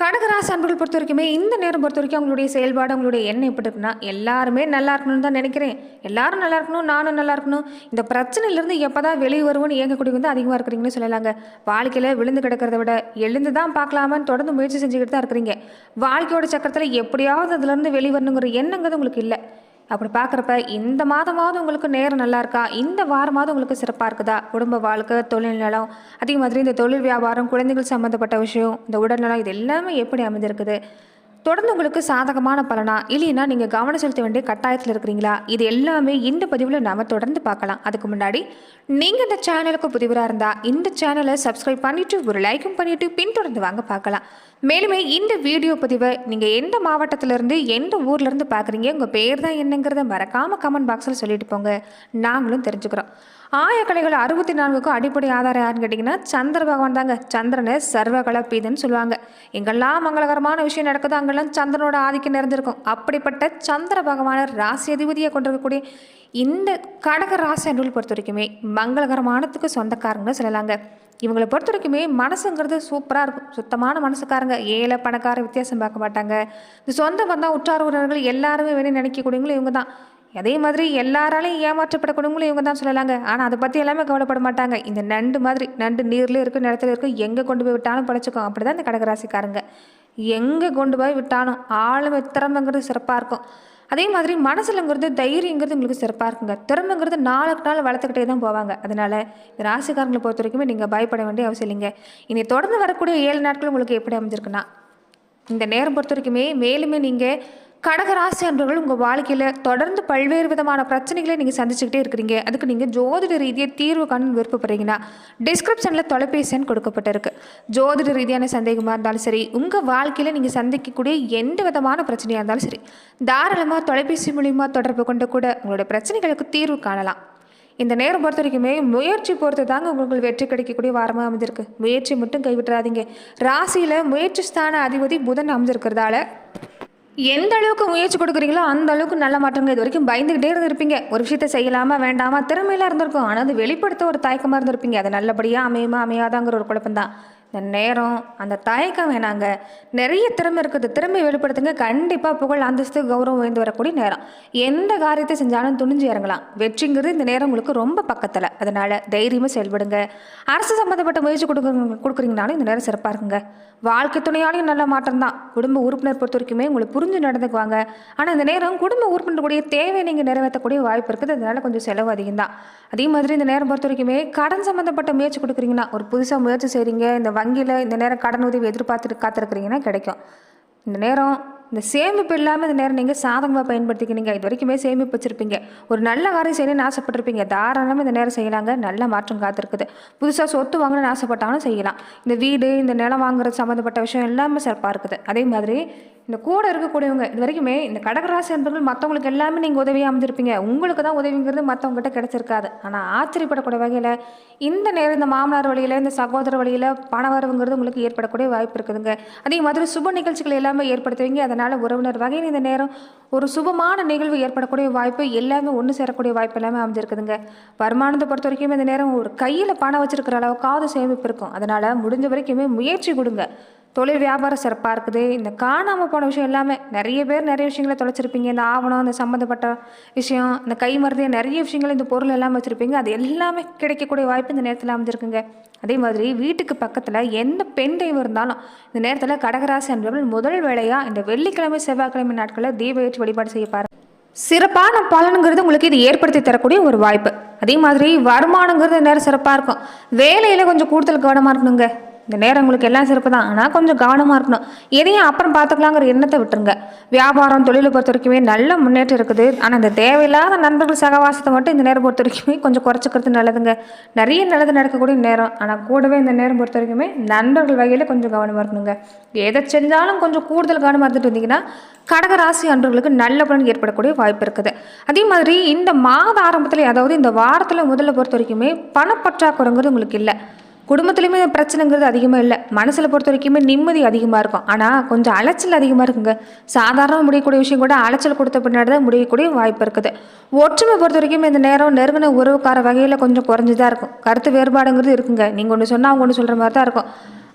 கடகராசி அன்பர்கள் பொறுத்த வரைக்குமே இந்த நேரம் பொறுத்த வரைக்கும் அவங்களுடைய செயல்பாடு அவங்களுடைய எண்ணம் எப்படி இருக்குன்னா எல்லாருமே நல்லா இருக்கணும்னு தான் நினைக்கிறேன். எல்லாரும் நல்லா இருக்கணும் நானும் நல்லா இருக்கணும். இந்த பிரச்சனையிலேருந்து எப்போ தான் வெளியே வருவோன்னு ஏங்கக்கூடிய வந்து அதிகமாக இருக்கிறீங்கன்னு சொல்லலாங்க. வாழ்க்கையில் விழுந்து கிடக்கிறத விட எழுந்து தான் பார்க்கலாமான்னு தொடர்ந்து முயற்சி செஞ்சுக்கிட்டு தான் இருக்கிறீங்க. வாழ்க்கையோட சக்கரத்தில் எப்படியாவது அதுலேருந்து வெளியே வரணுங்கிற எண்ணங்கிறது உங்களுக்கு இல்லை. அப்படி பார்க்குறப்ப இந்த மாதமாவது உங்களுக்கு நேரம் நல்லா இருக்கா இந்த வாரமாவது உங்களுக்கு சிறப்பாக இருக்குதா? குடும்ப வாழ்க்கை தொழில் நலம் அதே மாதிரி இந்த தொழில் வியாபாரம் குழந்தைகள் சம்மந்தப்பட்ட விஷயம் இந்த உடல்நலம் இது எல்லாமே எப்படி அமைஞ்சிருக்குது? தொடர்ந்து உங்களுக்கு சாதகமான பலனா இல்லைன்னா நீங்கள் கவனம் செலுத்த வேண்டிய கட்டாயத்தில் இருக்கிறீங்களா? இது எல்லாமே இந்த பதிவில் நாம் தொடர்ந்து பார்க்கலாம். அதுக்கு முன்னாடி நீங்கள் இந்த சேனலுக்கு புதிவராக இருந்தால் இந்த சேனலை சப்ஸ்கிரைப் பண்ணிவிட்டு ஒரு லைக்கும் பண்ணிவிட்டு பின்தொடர்ந்து வாங்க பார்க்கலாம். மேலுமே இந்த வீடியோ பதிவை நீங்கள் எந்த மாவட்டத்திலேருந்து எந்த ஊர்லேருந்து பார்க்குறீங்க உங்கள் பேர் தான் என்னங்கிறத மறக்காமல் கமெண்ட் பாக்ஸில் சொல்லிட்டு போங்க. நாங்களும் தெரிஞ்சுக்கிறோம். ஆயக்கலைகள் அறுபத்தி நான்குக்கும் அடிப்படை ஆதாரம் யாருன்னு கேட்டிங்கன்னா சந்திர பகவான் தாங்க. சந்திரனை சர்வகல பீதன்னு சொல்லுவாங்க. எங்கெல்லாம் மங்களகரமான விஷயம் நடக்குதோ அங்கெல்லாம் சந்திரனோட ஆதிக்கம் நிறைஞ்சிருக்கும். அப்படிப்பட்ட சந்திர பகவான ராசி அதிபதியை கொண்டிருக்கக்கூடிய இந்த கடக ராசி அன்புகள் பொறுத்த வரைக்குமே மங்களகரமானத்துக்கு சொந்தக்காரங்கன்னு சொல்லலாங்க. இவங்களை பொறுத்த வரைக்குமே மனசுங்கிறது சூப்பராக இருக்கும். சுத்தமான மனசுக்காரங்க. ஏழை பணக்கார வித்தியாசம் பார்க்க மாட்டாங்க. இந்த சொந்த பந்தம் உற்றார் உறவுகள் எல்லாருமே வேணும் நினைக்கக்கூடியவங்களும் இவங்க தான். அதே மாதிரி எல்லாராலையும் ஏமாற்றப்படக்கூடியவங்களும் இவங்க தான் சொல்லலாங்க. ஆனால் அதை பற்றி எல்லாமே கவலைப்பட மாட்டாங்க. இந்த நண்டு மாதிரி நண்டு நீர்லேயும் இருக்கும் நிலத்துல இருக்கும் எங்கே கொண்டு போய் விட்டாலும் படைச்சிக்கும் அப்படி தான் இந்த கடகராசிக்காரங்க. எங்கே கொண்டு போய் விட்டாலும் ஆளுமை திறமைங்கிறது சிறப்பாக இருக்கும். அதே மாதிரி மனசுலங்கிறது தைரியங்கிறது உங்களுக்கு சிறப்பாக இருக்குங்க. திறமைங்கிறது நாளுக்கு நாள் வளர்த்துக்கிட்டே தான் போவாங்க. அதனால் இந்த ராசிக்காரங்களை பொறுத்த வரைக்குமே நீங்கள் பயப்பட வேண்டிய அவசியம் இல்லைங்க. இனி தொடர்ந்து வரக்கூடிய ஏழு நாட்கள் உங்களுக்கு எப்படி அமைஞ்சிருக்குன்னா இந்த நேரம் பொறுத்த வரைக்குமே மேலுமே நீங்கள் கடகராசி அன்பர்கள் உங்கள் வாழ்க்கையில் தொடர்ந்து பல்வேறு விதமான பிரச்சனைகளை நீங்கள் சந்திச்சுக்கிட்டே இருக்கிறீங்க. அதுக்கு நீங்கள் ஜோதிட ரீதியாக தீர்வு காணும் விருப்பப்படுறீங்கன்னா டிஸ்கிரிப்ஷனில் தொலைபேசின்னு கொடுக்கப்பட்டிருக்கு. ஜோதிட ரீதியான சந்தேகமாக இருந்தாலும் சரி உங்கள் வாழ்க்கையில் நீங்கள் சந்திக்கக்கூடிய எந்த விதமான பிரச்சனையாக இருந்தாலும் சரி தாராளமாக தொலைபேசி மூலிமா தொடர்பு கொண்டு கூட உங்களோட பிரச்சனைகளுக்கு தீர்வு காணலாம். இந்த நேரம் பொறுத்த வரைக்குமே முயற்சி பொறுத்து தாங்க உங்களுக்கு வெற்றி கிடைக்கக்கூடிய வாரமாக அமைஞ்சிருக்கு. முயற்சி மட்டும் கைவிட்டுறாதீங்க. ராசியில் முயற்சி ஸ்தான அதிபதி புதன் அமைஞ்சிருக்கிறதால எந்த அளவுக்கு முயற்சி கொடுக்குறீங்களோ அந்த அளவுக்கு நல்ல மாற்றங்கள் இது வரைக்கும் பயந்துகிட்டே இருந்திருப்பீங்க. ஒரு விஷயத்த செய்யலாமா வேண்டாமா திறமையில இருந்திருக்கும். ஆனால் அது வெளிப்படுத்த ஒரு தயக்கமாக இருந்திருப்பீங்க. அது நல்லபடியாக அமையுமா அமையாதாங்கிற ஒரு குழப்பம் தான் இந்த நேரம் அந்த தயக்கம் வேணாங்க. நிறைய திறமை இருக்குது. திறமை வெளிப்படுத்துங்க. கண்டிப்பாக புகழ் அந்தஸ்து கௌரவம் உயர்ந்து வரக்கூடிய நேரம். எந்த காரியத்தை செஞ்சாலும் துணிஞ்சு இறங்கலாம். வெற்றிங்கிறது இந்த நேரம் உங்களுக்கு ரொம்ப பக்கத்தில். அதனால் தைரியமாக செயல்படுங்க. அரசு சம்மந்தப்பட்ட முயற்சி கொடுக்குறீங்க கொடுக்குறீங்கனாலும் இந்த நேரம் சிறப்பாக இருக்குங்க. வாழ்க்கை துணையாலையும் நல்ல மாற்றம் தான். குடும்ப உறுப்பினர் பொறுத்த வரைக்குமே உங்களை புரிஞ்சு நடந்துக்குவாங்க. ஆனால் இந்த நேரம் குடும்ப உறுப்பினருடைய தேவை நீங்கள் நிறைவேற்றக்கூடிய வாய்ப்பு இருக்குது. அதனால் கொஞ்சம் செலவு அதிகம் தான். அதே மாதிரி இந்த நேரம் பொறுத்த வரைக்குமே கடன் சம்மந்தப்பட்ட முயற்சி கொடுக்குறீங்கன்னா ஒரு புதுசாக முயற்சி செய்கிறீங்க இந்த வங்கியில் இந்த நேரம் கடன் உதவி எதிர்பார்த்துட்டு காத்திருக்கிறீங்கன்னா கிடைக்கும். இந்த நேரம் இந்த சேமிப்பு இல்லாமல் இந்த நேரம் நீங்கள் சாதகமாக பயன்படுத்திக்கினீங்க இது வரைக்குமே சேமிப்பு வச்சுருப்பீங்க. ஒரு நல்ல காரியம் செய்யணும்னு ஆசைப்பட்டிருப்பீங்க. தாராளமாக இந்த நேரம் செய்யலாங்க. நல்ல மாற்றம் காத்திருக்குது. புதுசாக சொத்து வாங்கணும்னு ஆசைப்பட்டாலும் செய்யலாம். இந்த வீடு இந்த நிலம் வாங்குறது சம்மந்தப்பட்ட விஷயம் எல்லாமே சிறப்பாக இருக்குது. அதே மாதிரி இந்த கூட இருக்கக்கூடியவங்க இது வரைக்குமே இந்த கடகராசி என்பவர்கள் மற்றவங்களுக்கு எல்லாமே நீங்கள் உதவியாக அமைஞ்சிருப்பீங்க. உங்களுக்கு தான் உதவிங்கிறது மற்றவங்ககிட்ட கிடச்சிருக்காது. ஆனால் ஆச்சரியப்படக்கூடிய வகையில் இந்த நேரம் இந்த மாமனார் வழியில் இந்த சகோதர வழியில் பண வரவுங்கிறது உங்களுக்கு ஏற்படக்கூடிய வாய்ப்பு இருக்குதுங்க. அதே மாதிரி சுப நிகழ்ச்சிகள் எல்லாமே ஏற்படுத்துவீங்க. அதனால் உறவினர் வகையில் இந்த நேரம் ஒரு சுபமான நிகழ்வு ஏற்படக்கூடிய வாய்ப்பு எல்லாமே ஒன்று சேரக்கூடிய வாய்ப்பு எல்லாமே அமைஞ்சிருக்குதுங்க. வருமானத்தை பொறுத்த வரைக்கும் இந்த நேரம் ஒரு கையில் பணம் வச்சிருக்கிற அளவுக்காவது சேமிப்பு இருக்கும். அதனால் முடிஞ்ச வரைக்குமே முயற்சி கொடுங்க. தொழில் வியாபாரம் சிறப்பாக இருக்குது. இந்த காணாமல் போன விஷயம் எல்லாமே நிறைய பேர் நிறைய விஷயங்களை தொலைச்சிருப்பீங்க. இந்த ஆவணம் இந்த சம்மந்தப்பட்ட விஷயம் இந்த கை மருந்திய நிறைய விஷயங்கள் இந்த பொருள் எல்லாம் வச்சுருப்பீங்க. அது எல்லாமே கிடைக்கக்கூடிய வாய்ப்பு இந்த நேரத்தில் அமைஞ்சிருக்குங்க. அதே மாதிரி வீட்டுக்கு பக்கத்தில் எந்த பெண் தெய்வம் இருந்தாலும் இந்த நேரத்தில் கடகராசி அன்பர்கள் முதல் வேலையாக இந்த வெள்ளிக்கிழமை செவ்வாய்க்கிழமை நாட்களில் தீப ஏற்றி வழிபாடு செய்ய சிறப்பான பலனுங்கிறது உங்களுக்கு இது ஏற்படுத்தி தரக்கூடிய ஒரு வாய்ப்பு. அதே மாதிரி வருமானங்கிறது நேரம் சிறப்பாக இருக்கும். வேலையில் கொஞ்சம் கூடுதல் கவனமாக இருக்கணுங்க. இந்த நேரம் உங்களுக்கு எல்லாம் சிறப்பு தான். ஆனால் கொஞ்சம் கவனமாக இருக்கணும். எதையும் அப்புறம் பார்த்துக்கலாங்கிற எண்ணத்தை விட்டுருங்க. வியாபாரம் தொழிலை பொறுத்த வரைக்குமே நல்ல முன்னேற்றம் இருக்குது. ஆனால் இந்த தேவையில்லாத நண்பர்கள் சகவாசத்தை மட்டும் இந்த நேரம் பொறுத்த வரைக்குமே கொஞ்சம் குறைச்சிக்கிறது நல்லதுங்க. நிறைய நல்லது நடக்கக்கூடிய நேரம். ஆனால் கூடவே இந்த நேரம் பொறுத்த வரைக்குமே நண்பர்கள் வகையில் கொஞ்சம் கவனமாக இருக்கணுங்க. எதை செஞ்சாலும் கொஞ்சம் கூடுதல் கவனமாக இருந்துட்டு இருந்தீங்கன்னா கடகராசி அன்பர்களுக்கு நல்ல பலன் ஏற்படக்கூடிய வாய்ப்பு இருக்குது. அதே மாதிரி இந்த மாத ஆரம்பத்தில் அதாவது இந்த வாரத்தில் முதல்ல பொறுத்த வரைக்குமே பணப்பற்றாக்குறைங்கிறது உங்களுக்கு இல்லை. குடும்பத்துலேயுமே பிரச்சனைங்கிறது அதிகமாக இல்லை. மனசில் பொறுத்த வரைக்குமே நிம்மதி அதிகமாக இருக்கும். ஆனால் கொஞ்சம் அலைச்சல் அதிகமாக இருக்குங்க. சாதாரணமாக முடியக்கூடிய விஷயம் கூட அலைச்சல் கொடுத்த பின்னாடி தான் முடியக்கூடிய வாய்ப்பு இருக்குது. ஒற்றுமை பொறுத்த வரைக்கும் இந்த நேரம் நெருங்கின உறவுக்கார வகையில் கொஞ்சம் குறைஞ்சி தான் இருக்கும். கருத்து வேறுபாடுங்கிறது இருக்குங்க. நீங்கள் ஒன்று சொன்னால் அவங்க ஒன்று சொல்கிற மாதிரி தான் இருக்கும்.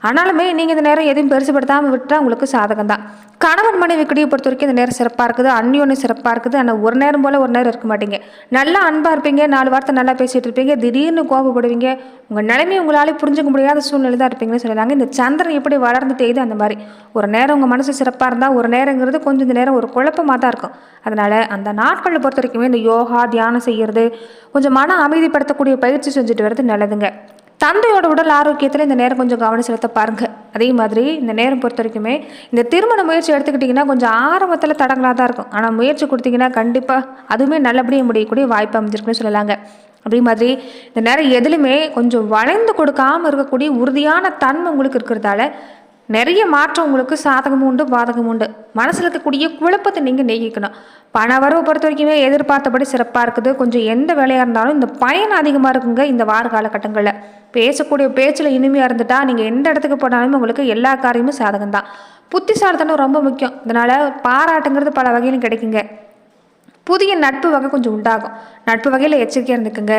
ஆனாலுமே நீங்கள் இந்த நேரம் எதையும் பெருசுப்படுத்தாமல் விட்டால் உங்களுக்கு சாதகம் தான் கணவன் மனைவி கிடையை பொறுத்த வரைக்கும் இந்த நேரம் சிறப்பாக இருக்குது. அந்யோன்னு சிறப்பாக இருக்குது. ஆனால் ஒரு நேரம் போல் ஒரு நேரம் இருக்க மாட்டீங்க. நல்லா அன்பாக இருப்பீங்க. நாலு வார்த்தை நல்லா பேசிகிட்டு இருப்பீங்க. திடீர்னு கோபப்படுவீங்க. உங்கள் நிலைமை உங்களால் புரிஞ்சுக்க முடியாத சூழ்நிலை தான் இருப்பீங்கன்னு சொல்லலாங்க இந்த சந்திரன் எப்படி வளர்ந்து தேயுது அந்த மாதிரி. ஒரு நேரம் உங்கள் மனசு சிறப்பாக இருந்தால் ஒரு நேரங்கிறது கொஞ்சம் இந்த நேரம் ஒரு குழப்பமாக தான் இருக்கும். அதனால் அந்த நாட்களை பொறுத்த வரைக்குமே இந்த யோகா தியானம் செய்கிறது கொஞ்சம் மன அமைதிப்படுத்தக்கூடிய பயிற்சி செஞ்சுட்டு வர்றது நல்லதுங்க. தந்தையோட உடல் ஆரோக்கியத்தில் இந்த நேரம் கொஞ்சம் கவனம் செலுத்த பாருங்கள் அதே மாதிரி இந்த நேரம் பொறுத்த வரைக்குமே இந்த திருமண முயற்சி எடுத்துக்கிட்டிங்கன்னா கொஞ்சம் ஆரம்பத்தில் தடங்களாக தான் இருக்கும். ஆனால் முயற்சி கொடுத்தீங்கன்னா கண்டிப்பாக அதுவுமே நல்லபடியாக முடியக்கூடிய வாய்ப்பு அமைஞ்சிருக்குன்னு சொல்லலாங்க. அதே மாதிரி இந்த நேரம் எதுலையுமே கொஞ்சம் வளைந்து கொடுக்காமல் இருக்கக்கூடிய உறுதியான தன்மை உங்களுக்கு இருக்கிறதால நிறைய மாற்றம் உங்களுக்கு சாதகமும் உண்டு பாதகமும் உண்டு. மனசில் இருக்கக்கூடிய குழப்பத்தை நீங்கள் நீக்கிக்கணும். பண வரவு பொறுத்த வரைக்குமே எதிர்பார்த்தபடி சிறப்பாக இருக்குது. கொஞ்சம் எந்த வேலையாக இருந்தாலும் இந்த பயன் அதிகமாக இருக்குங்க இந்த வார காலகட்டங்களில். பேசக்கூடிய பேச்சில் இனிமையாக இருந்துட்டா நீங்கள் எந்த இடத்துக்கு போனாலுமே உங்களுக்கு எல்லா காரியமும் சாதகம் தான் புத்திசாலித்தனம் ரொம்ப முக்கியம். இதனால் பாராட்டுங்கிறது பல வகையிலும் கிடைக்குங்க. புதிய நட்பு வகை கொஞ்சம் உண்டாகும். நட்பு வகையில் எச்சரிக்கையாக இருந்துக்குங்க.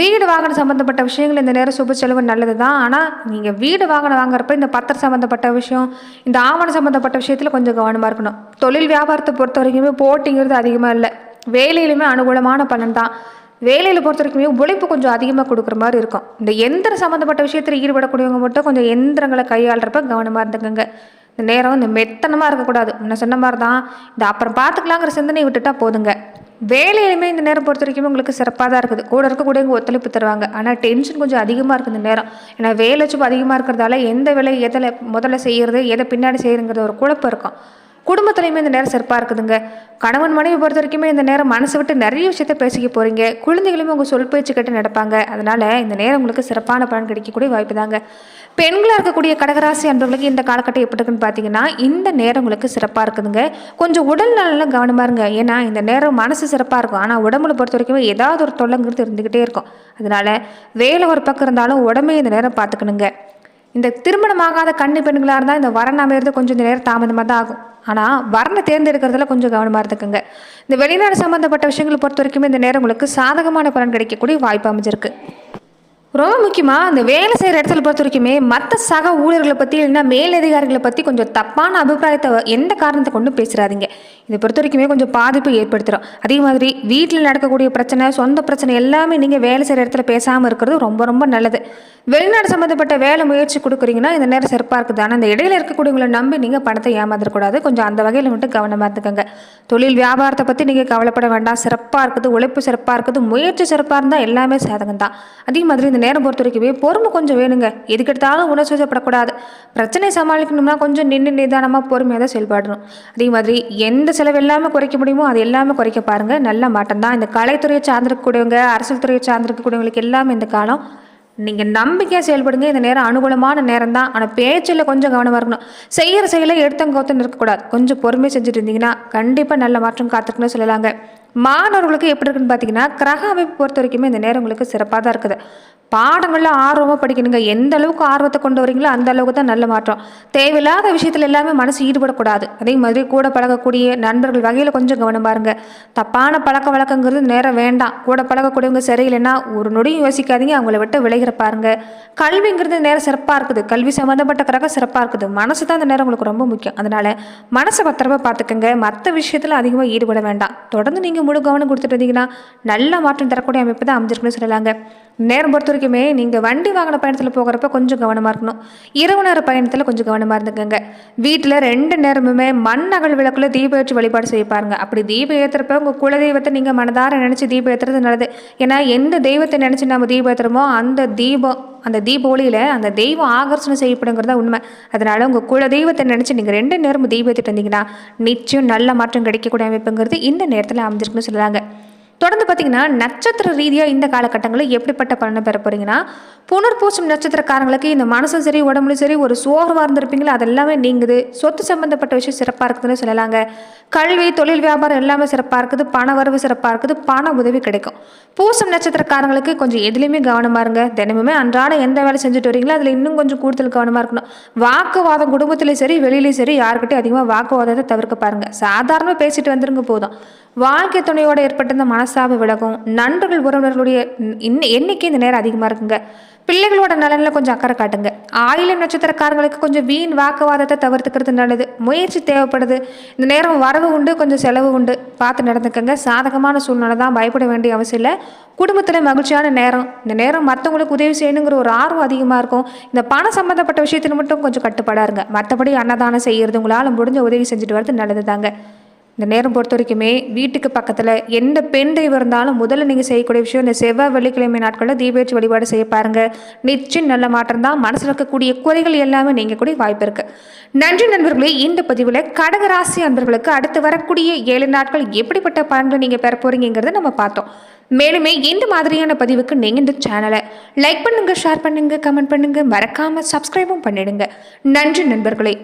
வீடு வாகனம் சம்மந்தப்பட்ட விஷயங்கள் இந்த நேரம் சுப செலவு நல்லது தான் ஆனால் நீங்கள் வீடு வாகனம் வாங்குறப்ப இந்த பத்திரம் சம்மந்தப்பட்ட விஷயம் இந்த ஆவணம் சம்மந்தப்பட்ட விஷயத்தில் கொஞ்சம் கவனமாக இருக்கணும். தொழில் வியாபாரத்தை பொறுத்த வரைக்குமே போட்டிங்கிறது அதிகமாக இல்லை. வேலையிலுமே அனுகூலமான பலன் தான். வேலையில் பொறுத்த வரைக்குமே உழைப்பு கொஞ்சம் அதிகமாக கொடுக்குற மாதிரி இருக்கும். இந்த எந்திரம் சம்மந்தப்பட்ட விஷயத்தில் ஈடுபடக்கூடியவங்க மட்டும் கொஞ்சம் எந்திரங்களை கையாளுறப்ப கவனமாக இருந்துக்குங்க. இந்த நேரம் இந்த மெத்தனமாக இருக்கக்கூடாது. முன்ன சொன்ன மாதிரி தான் இந்த அப்புறம் பார்த்துக்கலாங்கிற சிந்தனை விட்டுட்டா போதுங்க. வேலையிலுமே இந்த நேரம் பொறுத்த வரைக்கும் உங்களுக்கு சிறப்பாக தான் இருக்குது. கூட இருக்கக்கூடியவங்க ஒத்துழைப்பு தருவாங்க. ஆனால் டென்ஷன் கொஞ்சம் அதிகமாக இருக்குது இந்த நேரம். ஏன்னா வேலை சுப்பு அதிகமாக இருக்கிறதால எந்த வேலை எதில் முதல்ல செய்கிறது எதை பின்னாடி செய்யறதுங்கிற ஒரு குழப்பம் இருக்கும். குடும்பத்துலையுமே இந்த நேரம் சிறப்பாக இருக்குதுங்க. கணவன் மனைவி பொறுத்த வரைக்குமே இந்த நேரம் மனசு விட்டு நிறைய விஷயத்த பேசிக்க போகிறீங்க குழந்தைகளுமே உங்கள் சொல் பேச்சு கேட்டு நடப்பாங்க. அதனால் இந்த நேரம் உங்களுக்கு சிறப்பான பலன் கிடைக்கக்கூடிய வாய்ப்பு தாங்க. பெண்களாக இருக்கக்கூடிய கடகராசி அன்பர்களுக்கு இந்த காலகட்டம் எப்படி இருக்குன்னு பார்த்தீங்கன்னா இந்த நேரம் உங்களுக்கு சிறப்பாக இருக்குதுங்க. கொஞ்சம் உடல் நலம் கவனமாக இருங்க. ஏன்னா இந்த நேரம் மனசு சிறப்பாக இருக்கும். ஆனால் உடம்புல பொறுத்த வரைக்கும் ஏதாவது ஒரு தொல்லைங்கிறது இருந்துக்கிட்டே இருக்கும். அதனால் வேலை ஒரு பக்கம் இருந்தாலும் உடம்பே இந்த நேரம் பார்த்துக்கணுங்க இந்த திருமணமாகாத கண்ணு பெண்களாக இருந்தால் இந்த வரன் அமையிறது கொஞ்சம் இந்த நேரம் தாமதமாக தான் ஆகும். ஆனால் வரனை தேர்ந்தெடுக்கிறதுல கொஞ்சம் கவனமாக இருந்துக்குங்க. இந்த வெளிநாடு சம்மந்தப்பட்ட விஷயங்களை பொறுத்த வரைக்குமே இந்த நேரம் உங்களுக்கு சாதகமான பலன் கிடைக்கக்கூடிய வாய்ப்பு அமைஞ்சிருக்கு. ரொம்ப முக்கியமாக அந்த வேலை செய்கிற இடத்துல பொறுத்த வரைக்குமே மற்ற சக ஊழியர்களை பற்றி இல்லைன்னா மேலதிகாரிகளை பற்றி கொஞ்சம் தப்பான அபிப்பிராயத்தை எந்த காரணத்தை கொண்டு பேசுகிறாதீங்க இதை பொறுத்த வரைக்குமே கொஞ்சம் பாதிப்பு ஏற்படுத்துகிறோம் அதே மாதிரி வீட்டில் நடக்கக்கூடிய பிரச்சனை சொந்த பிரச்சனை எல்லாமே நீங்கள் வேலை செய்கிற இடத்துல பேசாமல் இருக்கிறது ரொம்ப ரொம்ப நல்லது. வெளிநாடு சம்மந்தப்பட்ட வேலை முயற்சி கொடுக்குறீங்கன்னா இந்த நேரம் சிறப்பாக இருக்குது. ஆனால் இந்த இடையில இருக்கக்கூடியவங்களை நம்பி நீங்கள் பணத்தை ஏமாந்துடக்கூடாது கொஞ்சம் அந்த வகையில் மட்டும் கவனமாக இருந்துக்கோங்க. தொழில் வியாபாரத்தை பற்றி நீங்கள் கவலைப்பட வேண்டாம். சிறப்பாக இருக்குது உழைப்பு சிறப்பாக இருக்குது முயற்சி சிறப்பாக இருந்தால் எல்லாமே சாதகம் தான். அதே மாதிரி இந்த நேரம் பொறுத்த வரைக்குமே பொறுமை கொஞ்சம் வேணுங்க. எதுக்கெடுத்தாலும் உணர்ச்சி வசப்படக்கூடாது. பிரச்சனை சமாளிக்கணும்னா கொஞ்சம் நின்று நிதானமாக பொறுமையாக தான் செயல்படணும். அதே மாதிரி எந்த செலவு எல்லாமே குறைக்க முடியுமோ அது எல்லாமே குறைக்க பாருங்கள் நல்ல மாட்டம் தான் இந்த கலைத்துறையை சார்ந்திருக்கக்கூடியவங்க அரசியல் துறையை சார்ந்திருக்கக்கூடியவங்களுக்கு எல்லாமே இந்த காலம் நீங்கள் நம்பிக்கையாக செயல்படுங்க. இந்த நேரம் அனுகூலமான நேரம் தான் ஆனால் பேச்சில் கொஞ்சம் கவனமாக இருக்கணும். செய்கிற செயலை எடுத்தங்கோத்தன்னு இருக்கக்கூடாது கொஞ்சம் பொறுமையாக செஞ்சுட்டு இருந்தீங்கன்னா கண்டிப்பாக நல்ல மாற்றம் காத்திருக்குன்னு சொல்லலாங்க. மாணவர்களுக்கு எப்படி இருக்குன்னு பார்த்தீங்கன்னா கிரக அமைப்பு பொறுத்த வரைக்குமே இந்த நேரம் உங்களுக்கு சிறப்பாக தான் இருக்குது. பாடங்களில் ஆர்வமாக படிக்கணுங்க. எந்த அளவுக்கு ஆர்வத்தை கொண்டு வரீங்களோ அந்த அளவுக்கு தான் நல்ல மாற்றம். தேவையில்லாத விஷயத்தில் எல்லாமே மனசு ஈடுபடக்கூடாது. அதே மாதிரி கூட பழகக்கூடிய நண்பர்கள் வகையில் கொஞ்சம் கவனம் பாருங்க தப்பான பழக்க வழக்கங்கிறது நேரம் வேண்டாம். கூட பழகக்கூடியவங்க சரியில்லைன்னா ஒரு நொடியும் யோசிக்காதீங்க. அவங்கள விட்டு விளைகிற பாருங்க. கல்விங்கிறது நேரம் சிறப்பாக இருக்குது. கல்வி சம்மந்தப்பட்ட கிரகம் சிறப்பாக இருக்குது. மனசு தான் அந்த நேரம் உங்களுக்கு ரொம்ப முக்கியம். அதனால் மனசை பத்திரமா பார்த்துக்கோங்க. மற்ற விஷயத்தில் அதிகமாக ஈடுபட வேண்டாம். தொடர்ந்து நீங்கள் முழு கவனம் கொடுத்துட்டு இருந்தீங்கன்னா நல்ல மாற்றம் தரக்கூடிய அமைப்பு தான் அமைஞ்சிருக்குன்னு சொல்லலாங்க. நேரம் பொறுத்த வரைக்குமே நீங்கள் வண்டி வாகன பயணத்தில் போகிறப்ப கொஞ்சம் கவனமாக இருக்கணும். இரவு நேர பயணத்தில் கொஞ்சம் கவனமாக இருந்துக்கங்க. வீட்டில் ரெண்டு நேரமுமே மண் அகல் விளக்கில் தீபம் ஏற்றி வழிபாடு செய்ய பாருங்க. அப்படி தீபம் ஏற்றுறப்ப உங்கள் குலதெய்வத்தை நீங்கள் மனதார நினச்சி தீபம் ஏற்றுறது நல்லது. ஏன்னா எந்த தெய்வத்தை நினச்சி நம்ம தீபம் ஏற்றுறோமோ அந்த தீபம் அந்த தீப ஒளியில் அந்த தெய்வம் ஆகர்ஷணம் செய்யப்படுங்கிறதா உண்மை. அதனால் உங்கள் குல தெய்வத்தை நினச்சி நீங்கள் ரெண்டு நேரமும் தீபம் ஏற்றிட்டு வந்தீங்கன்னா நிச்சயம் நல்ல மாற்றம் கிடைக்கக்கூடிய அமைப்புங்கிறது இந்த நேரத்தில் அமைஞ்சிருக்குன்னு சொல்லுவாங்க தொடர்ந்து பார்த்தீங்கன்னா நட்சத்திர ரீதியாக இந்த காலகட்டங்களில் எப்படிப்பட்ட பலனை பெற போறீங்கன்னா புனர்பூசம் நட்சத்திரக்காரங்களுக்கு இந்த மனசும் சரி உடம்புலையும் சரி ஒரு சோர்வாக இருந்திருப்பீங்களா? அது எல்லாமே நீங்குது. சொத்து சம்பந்தப்பட்ட விஷயம் சிறப்பாக இருக்குதுன்னு சொல்லலாங்க. கல்வி தொழில் வியாபாரம் எல்லாமே சிறப்பாக இருக்குது. பண வரவு சிறப்பாக இருக்குது. பண உதவி கிடைக்கும். பூசம் நட்சத்திரக்காரங்களுக்கு கொஞ்சம் எதுலேயுமே கவனமாக இருங்க. தினமுமே அன்றாட எந்த வேலை செஞ்சுட்டு வரீங்களோ அதில் இன்னும் கொஞ்சம் கூடுதல் கவனமாக இருக்கணும். வாக்குவாதம் குடும்பத்திலையும் சரி வெளியிலையும் சரி யாருக்கிட்டையும் அதிகமாக வாக்குவாதத்தை தவிர்க்க பாருங்கள் சாதாரணமாக பேசிட்டு வந்துருங்க போதும். வாழ்க்கை துணையோடு ஏற்பட்ட இந்த மனசு மனஸ்தாபம் விலகும். நண்பர்கள் உறவினர்களுடைய இன்ன எண்ணிக்கை இந்த நேரம் அதிகமாக இருக்குங்க. பிள்ளைகளோட நலனில் கொஞ்சம் அக்கறை காட்டுங்க. ஆயிலம் நட்சத்திரக்காரங்களுக்கு கொஞ்சம் வீண் வாக்குவாதத்தை தவிர்த்துக்கிறது நல்லது. முயற்சி தேவைப்படுது. இந்த நேரம் வரவு உண்டு கொஞ்சம் செலவு உண்டு. பார்த்து நடந்துக்கங்க. சாதகமான சூழ்நிலை தான் பயப்பட வேண்டிய அவசியம் இல்லை. குடும்பத்தில் மகிழ்ச்சியான நேரம். இந்த நேரம் மற்றவங்களுக்கு உதவி செய்யணுங்கிற ஒரு ஆர்வம் அதிகமாக இருக்கும். இந்த பணம் சம்மந்தப்பட்ட விஷயத்தில் மட்டும் கொஞ்சம் கட்டுப்பாடாக இருங்க. மற்றபடி அன்னதானம் செய்கிறது உங்களால் முடிஞ்ச உதவி செஞ்சுட்டு வரது நல்லது தாங்க இந்த நேரம் பொறுத்த வரைக்குமே வீட்டுக்கு பக்கத்தில் எந்த பெண் தெய்வம் இருந்தாலும் முதல்ல நீங்கள் செய்யக்கூடிய விஷயம் இந்த செவ்வாய் வெள்ளிக்கிழமை நாட்களில் தீபேற்றி வழிபாடு செய்ய பாருங்கள் நிச்சயம் நல்ல மாற்றம் தான். மனசில் இருக்கக்கூடிய குறைகள் எல்லாமே நீங்கள் கூட வாய்ப்பு இருக்கு. நன்றி நண்பர்களே இந்த பதிவில் கடகராசி அன்பர்களுக்கு அடுத்து வரக்கூடிய ஏழு நாட்கள் எப்படிப்பட்ட பலன்களை நீங்கள் பெற போறீங்கிறத நம்ம பார்த்தோம். மேலுமே இந்த மாதிரியான பதிவுக்கு நீங்கள் இந்த சேனலை லைக் பண்ணுங்க ஷேர் பண்ணுங்க கமெண்ட் பண்ணுங்க. மறக்காமல் சப்ஸ்கிரைபும் பண்ணிடுங்க. நன்றி நண்பர்களே.